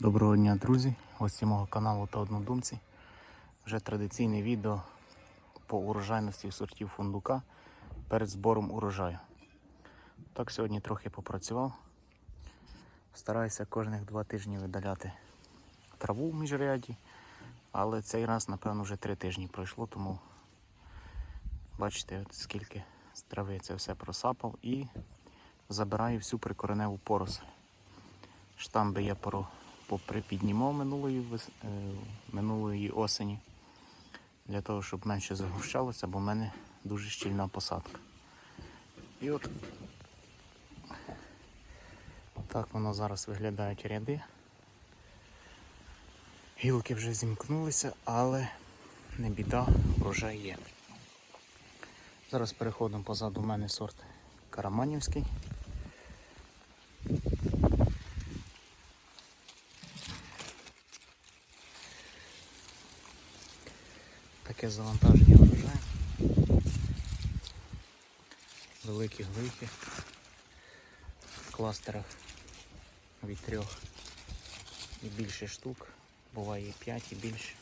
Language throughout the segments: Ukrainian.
Доброго дня, друзі! Гості мого каналу та однодумці. Вже традиційне відео по урожайності сортів фундука перед збором урожаю. Так, сьогодні трохи попрацював. Стараюся кожних два тижні видаляти траву в міжряді, але цей раз, напевно, вже три тижні пройшло, тому бачите, от скільки з трави це все просапав і забираю всю прикореневу поросль. Штамби я поро поприпіднімав минулої, вес- е, минулої осені для того, щоб менше загущалося, бо в мене дуже щільна посадка. І от так воно зараз виглядають ряди. Гілки вже зімкнулися, але не біда, врожай є. Зараз переходимо позаду мене сорт Караманівський. Таке завантаження врожаю. Великі глики в кластерах від трьох і більше штук, буває і 5 і більше.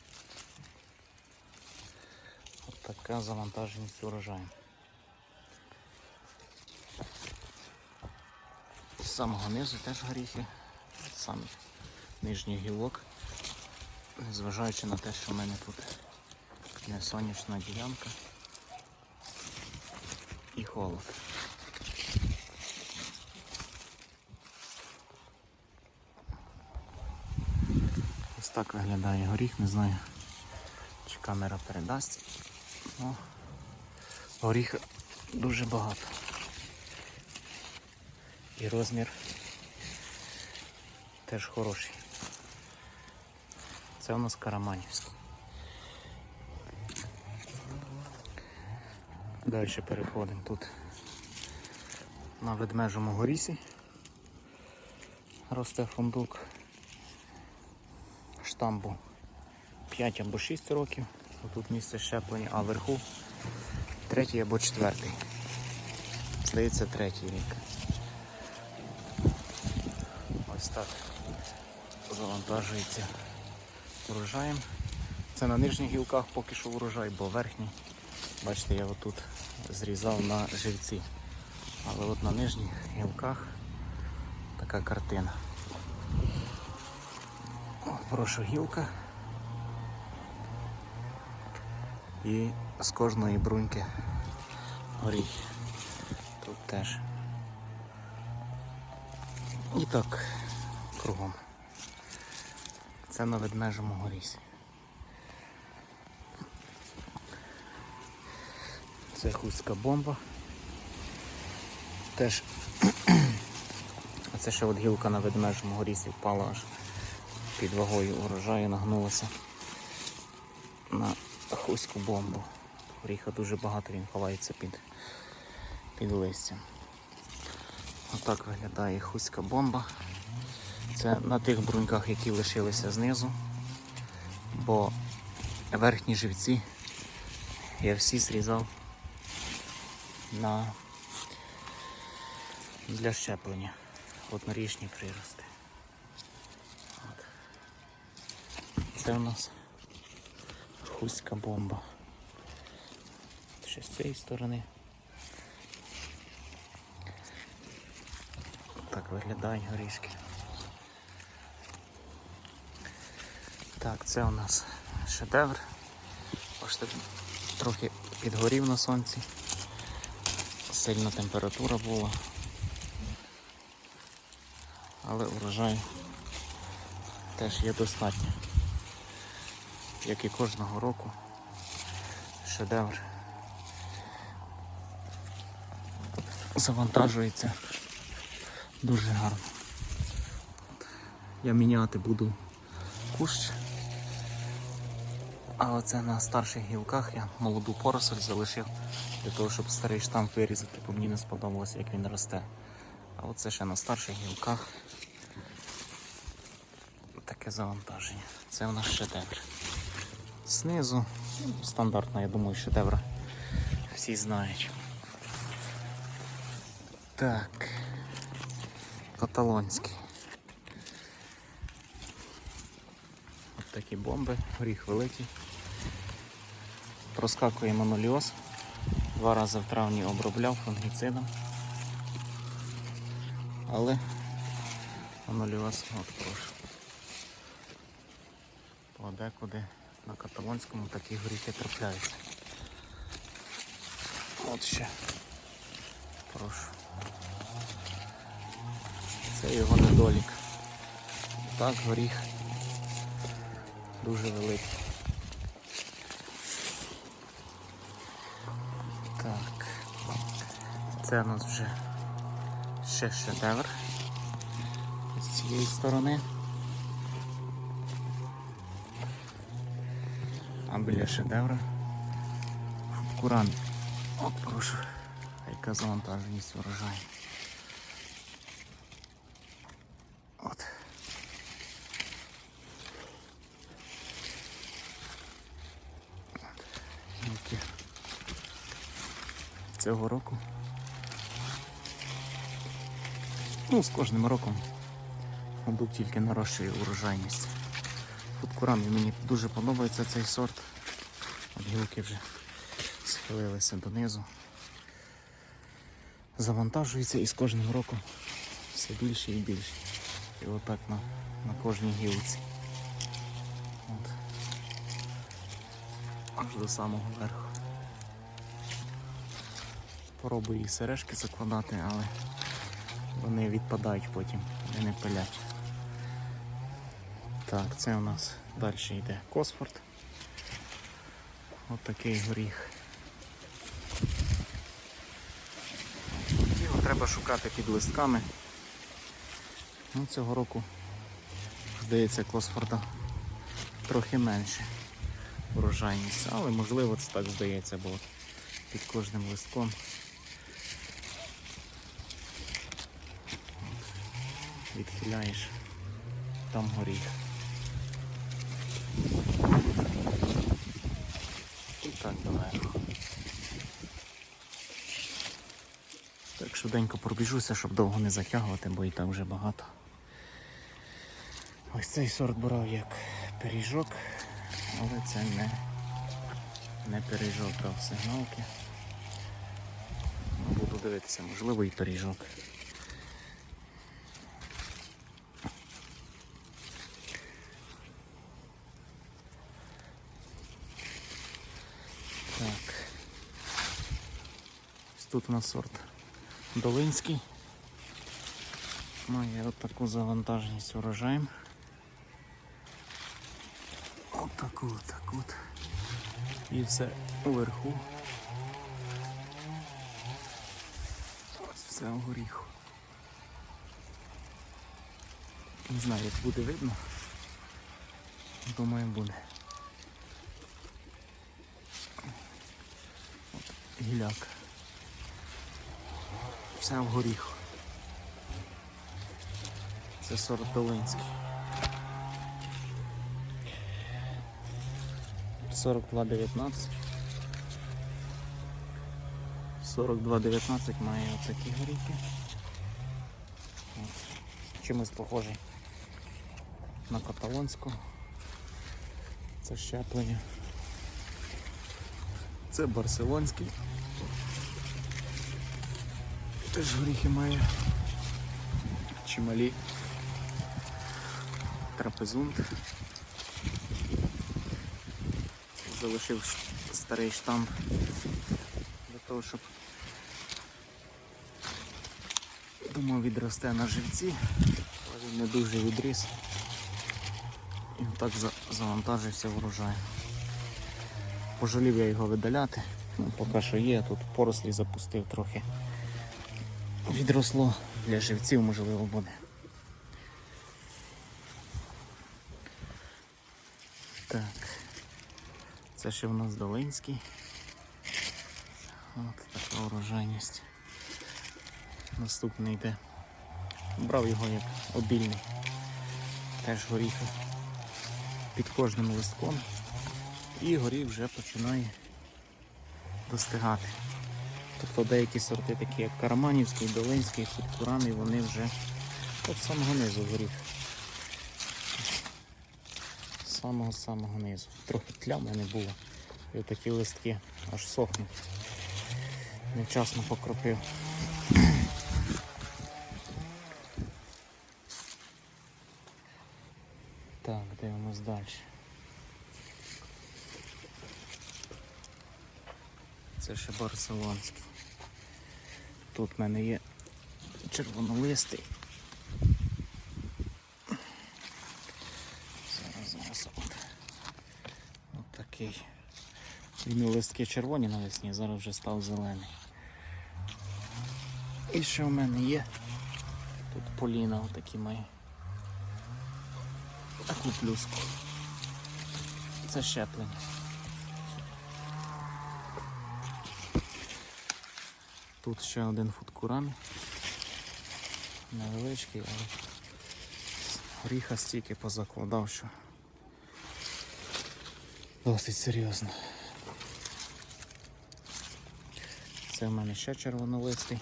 От така завантаженість урожаю. З самого низу теж горіхи, сам нижній гілок, незважаючи на те, що в мене тут не сонячна ділянка і холод. Ось так виглядає горіх, не знаю, чи камера передасть. Ну, горіха дуже багато. І розмір теж хороший. Це у нас караманівський. Далі переходимо тут на ведмежому горісі. Росте фундук штамбу 5 або 6 років. Тут місце щеплення, а вверху третій або четвертий. Здається, третій рік. Ось так завантажується урожаєм. Це на нижніх гілках поки що урожай, бо верхній Бачите, я отут зрізав на живці. Але от на нижніх гілках така картина. Прошу гілка. І з кожної бруньки горіх. Тут теж. І так кругом. Це на ведмежому горісі. Це хуська бомба. Теж це ще от гілка на ведмежому горісі впала аж під вагою урожаю, нагнулася на хуську бомбу. Горіха дуже багато, він ховається під, під листям. Отак виглядає хуська бомба. Це на тих бруньках, які лишилися знизу, бо верхні живці я всі зрізав на для щеплення однорічні прирости. От. Це у нас хуська бомба. Ще з цієї сторони. Так виглядають горішки. Так, це у нас шедевр. Бачите, трохи підгорів на сонці сильна температура була. Але урожай теж є достатньо. Як і кожного року. Шедевр завантажується дуже гарно. Я міняти буду кущ. А оце на старших гілках я молоду поросль залишив для того, щоб старий штамп вирізати, бо мені не сподобалося, як він росте. А оце ще на старших гілках таке завантаження. Це у нас шедевр. Знизу стандартно, я думаю, шедевр всі знають. Так, каталонський. такі бомби, горіх великий. Проскакує моноліоз. Два рази в травні обробляв фунгіцидом. Але от прошу. Подекуди на каталонському такі горіхи трапляються. От ще. Прошу. Це його недолік. Так, горіх дуже великий. Так. Це у нас вже ще шедевр з цієї сторони. А біля шедевра куран. От прошу, яка завантаженість урожаю. От. Цього року. Ну, з кожним роком мабуть тільки нарощує урожайність. Фудкуран мені дуже подобається цей сорт. От гілки вже схилилися донизу. Завантажується і з кожним роком все більше і більше. І отак на, на кожній гілці. От. Аж до самого верху. Пробую і сережки закладати, але вони відпадають потім, вони не пилять. Так, це у нас далі йде Косфорд. От такий горіх. Його треба шукати під листками. Ну, цього року, здається, Косфорда трохи менше урожайність, але можливо це так здається, бо під кожним листком відхиляєш, там горіх. І так доверху. Так швиденько пробіжуся, щоб довго не затягувати, бо і так вже багато. Ось цей сорт брав як пиріжок, але це не, не пиріжок брав сигналки. Буду дивитися, можливо і пиріжок. Так. Ось тут у нас сорт Долинський. Має от таку завантаженість урожаєм. От таку, от так от. І все вверху. Ось все в горіху. Не знаю, як буде видно. Думаю, буде. От гіляк. Все в горіху. Це сорт Долинський. 42,19. 42,19 має отакі горіхи. Чимось похожий на каталонську. Це щеплення. Це барселонський. Теж горіхи має. Чималі. Трапезунт. Залишив старий штамп для того, щоб думав відросте на живці, але він не дуже відріс. І так завантажився врожай. Пожалів я його видаляти. Ну, поки що є, тут порослі запустив трохи. Відросло для живців, можливо, буде. Так. Це ще в нас Долинський. От така урожайність. Наступний йде. Брав його як обільний. Теж горіхи під кожним листком. І горіх вже починає достигати. Тобто деякі сорти, такі як Караманівський, Долинський, Курани, вони вже от з самого низу горіх самого-самого низу. Трохи тля в мене було. І такі листки аж сохнуть. Невчасно покропив. Так, дивимось далі. Це ще барселонський. Тут в мене є червонолистий. Зараз, зараз от. От такий. Він листки червоні навесні, зараз вже став зелений. І ще в мене є. Тут поліна отакі має. Таку плюску. Це щеплення. Тут ще один футкуран. Невеличкий, але горіха стільки позакладав, що досить серйозно. Це в мене ще червонолистий.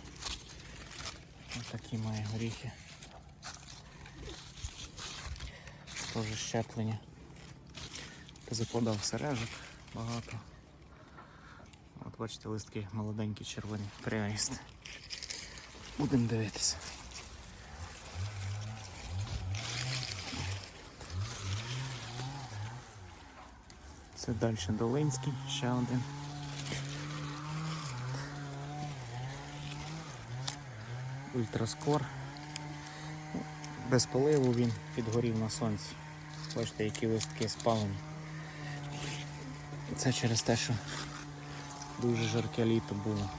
Ось такі має горіхи. Теж щеплення. Позакладав сережок багато. Бачите, листки молоденькі, червоні, приріст. Будемо дивитися. Це далі Долинський, ще один. Ультраскор. Без поливу він підгорів на сонці. Бачите, які листки спалені. Це через те, що дуже жарке літо було.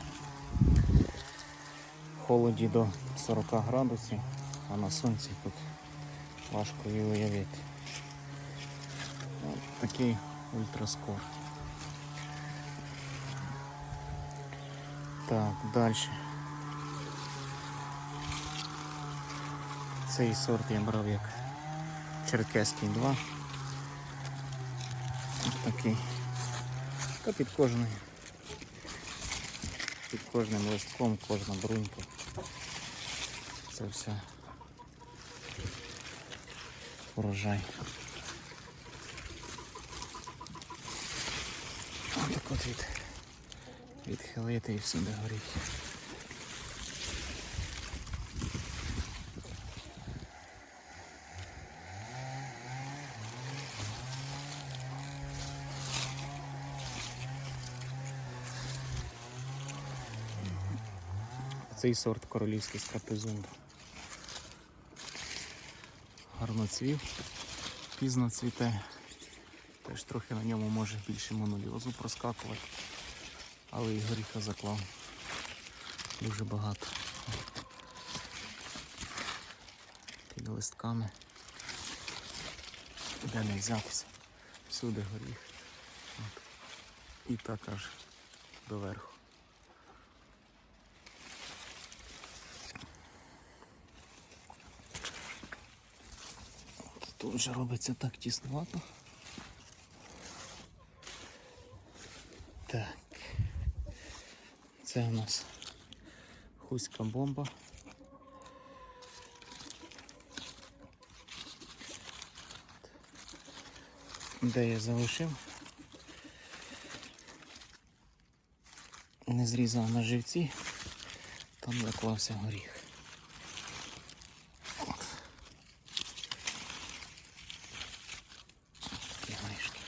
В холоді до 40 градусів, а на сонці тут важко і уявити. От такий ультраскор. Так, далі. Цей сорт я брав як Черкеський 2. Ось такий. Та під кожною. Під кожним листком, кожна брунька. Це все урожай. Отак от від, відхилити і всюди горіхи. Цей сорт королівський скапезунда. Гарно цвів, пізно цвіте. Теж трохи на ньому може більше моноліозу проскакувати. Але і горіха заклав дуже багато. Під листками. Де не взятися. Всюди горіх. От. І так аж доверху. Тут вже робиться так тіснувато. Так. Це у нас хуська бомба. Де я залишив? Не зрізав на живці, там заклався горіх. От. Такі горішки.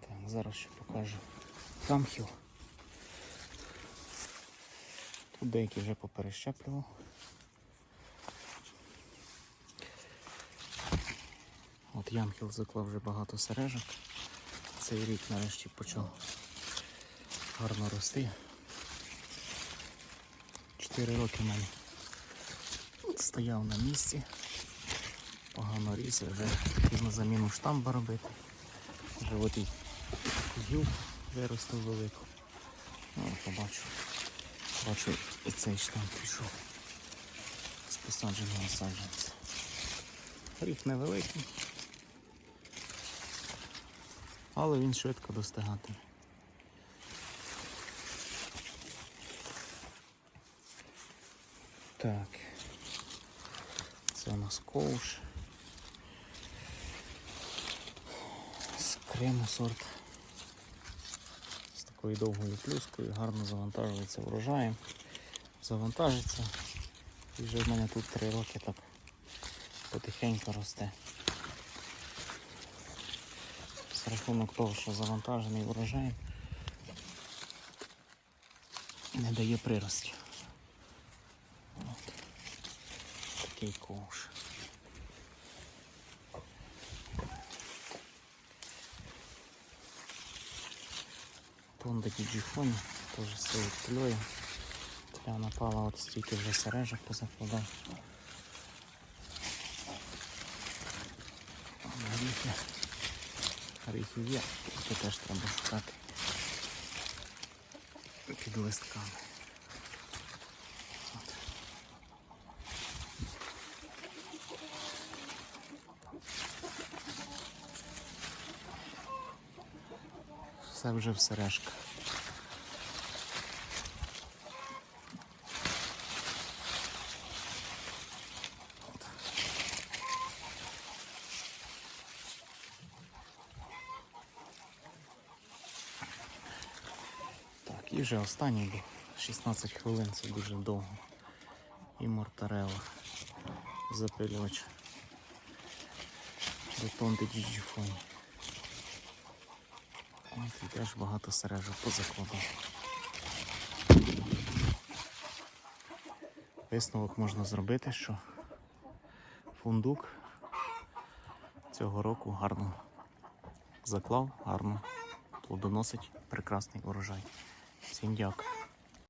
Так, зараз ще покажу камхіл. Тут деякі вже поперещеплював. От ямхіл заклав вже багато сережок. Цей рік нарешті почав гарно рости. Чотири роки в мене стояв на місці, погано ріс, вже потрібно заміну штамба робити. І гілку виростив велику. Ну, побачу. Бачу, і цей штамп пішов з посадженого саджанця. Рік невеликий, але він швидко достигатиме. Так. Це у нас ковш. З крему сорт. Такою довгою плюскою, гарно завантажується врожаєм. Завантажиться. І вже в мене тут три роки так потихеньку росте. З рахунок того, що завантажений врожаєм не дає приростів. Такий ковш. Тонда діджіфоні теж стоїть тльою. Тля напала, от стільки вже сережок позакладав. Горіхи. Горіхи є, тільки теж треба шукати під листками. Все вже в сережках. Так, і вже останній був. 16 хвилин, це дуже довго. І мортарела. Запилювач. Ротонди діджіфоні. От і теж багато сережок позакладав. Висновок можна зробити, що фундук цього року гарно заклав, гарно плодоносить прекрасний урожай. Всім дякую.